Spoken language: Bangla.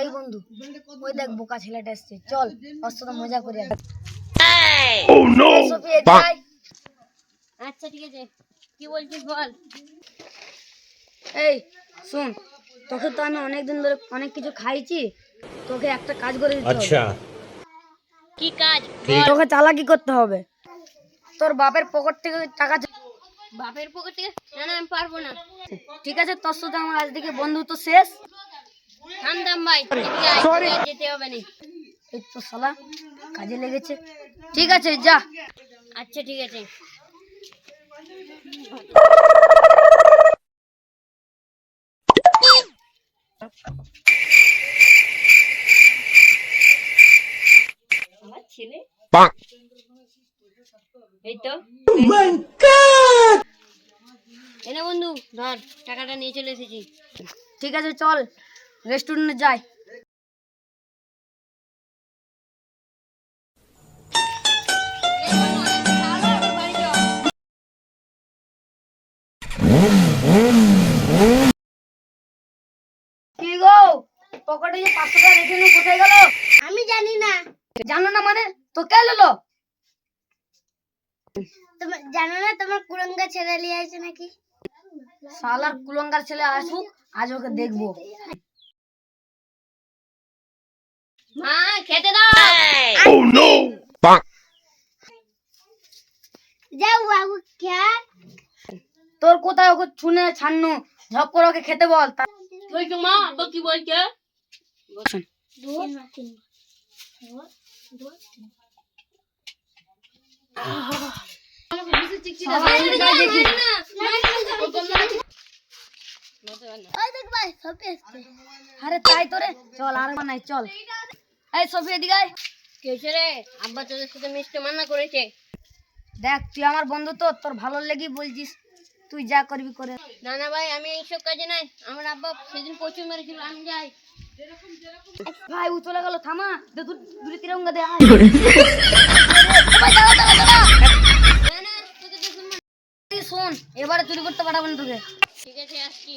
এই বন্ধু ওই দেখ বোকা ছেলেটা এসছে। চল সাথে মজা করি আয়। আচ্ছা ঠিক আছে। কি বলছিস বল? এই শুন তোকে তো আমি অনেকদিন ধরে অনেক কিছু খাইছি তোকে একটা কাজ করে দিতে হবে। কি কাজ? তোকে চালাকি করতে হবে। তোর বাপের পকেট থেকে টাকা বাপের পকেট থেকে? না না আমি পারব না। ঠিক আছে তোর সাথে আমার আজ থেকে বন্ধুত্ব শেষ। ভাই যেতে হবে না। এই তো কাজে লেগেছে। ঠিক আছে যা। আচ্ছা ঠিক আছে। আমার ছেলে? এই তো। এনে বন্ধু ধর টাকাটা নিয়ে চলে এসেছি। ঠিক আছে চল। রেস্টুরেন্টে যাই। কি গো? পকেটে যে পাঁচশো টাকা রেখে কোথায় গেল? আমি জানি না। জানো না মানে? তো কে লো জানো না তোমার কুরঙ্গা ছেড়ে নিয়ে আসছে নাকি? শালার কুলঙ্গার ছেলে আসুক আজ ওকে দেখব। তোর কোথায় ওকে ছুনে ছান্নু? ঝপ করে ওকে খেতে বল। তা- বলছো মা আব্বা কি বলছে? আরে তাই তো রে। চল আর নাই চল। এই সফি এদিকে রে? আব্বা তোদের সাথে মিষ্টি মান্না করেছে। দেখ তুই আমার বন্ধু তো তোর ভালো লেগে বলছিস। তুই যা করবি করে। না না ভাই আমি এইসব কাজে নাই। আমার আব্বা সেদিন প্রচুর মেরেছিল আমি যাই। ভাই ও চলে গেল থামা। দে দুটি তিরঙ্গা দে শোন এবারে চুরি করতে পাঠাবো না তোকে। ঠিক আছে আসছি।